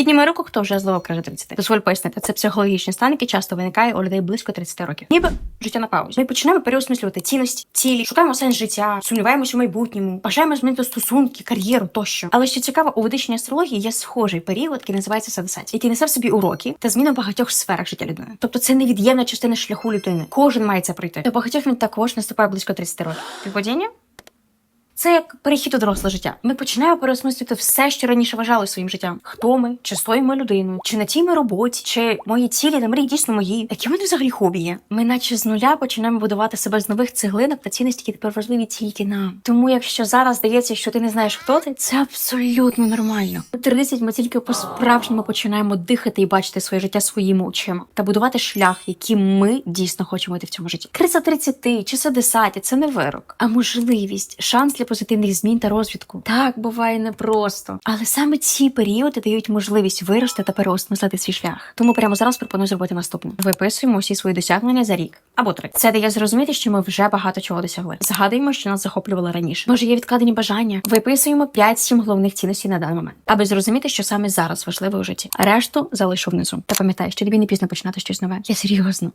Підніми руку, хто вже злово каже 30. Дозволь пояснити, це психологічний стан, який часто виникає у людей близько 30 років. Ніби життя на паузі. Ми починаємо переосмислювати цінності, цілі, шукаємо сенс життя, сумніваємося в майбутньому, бажаємо змінити стосунки, кар'єру тощо. Але що цікаво, у ведичній астрології є схожий період, який називається садесаті, який несе в собі уроки та зміни в багатьох сферах життя людини. Тобто це невід'ємна частина шляху людини. Кожен має це пройти. До багатьох він також наступає близько 30 років. Співпадіння? Це як перехід у доросле життя. Ми починаємо переосмислювати все, що раніше вважали своїм життям. Хто ми, чи стою ми людиною, чи на тій ми роботі, чи мої цілі та мрії дійсно мої. Які в мене взагалі хобі є? Ми, наче з нуля, починаємо будувати себе з нових цеглинок та цінностей, які тепер важливі тільки нам. Тому, якщо зараз здається, що ти не знаєш, хто ти, це абсолютно нормально. У 30 ми тільки по-справжньому починаємо дихати і бачити своє життя своїми очима та будувати шлях, яким ми дійсно хочемо йти в цьому житті. Криза 30 чи садесаті це не вирок, а можливість, шанс для позитивних змін та розвитку. Так буває непросто. Але саме ці періоди дають можливість вирости та переосмислити свій шлях. Тому прямо зараз пропоную зробити наступне: виписуємо усі свої досягнення за рік або три. Це дає зрозуміти, що ми вже багато чого досягли. Згадуємо, що нас захоплювало раніше. Може, є відкладені бажання. Виписуємо 5-7 головних цінностей на даний момент, аби зрозуміти, що саме зараз важливо у житті. Решту залишу внизу. Та пам'ятай, що тобі не пізно починати щось нове. Я серйозно.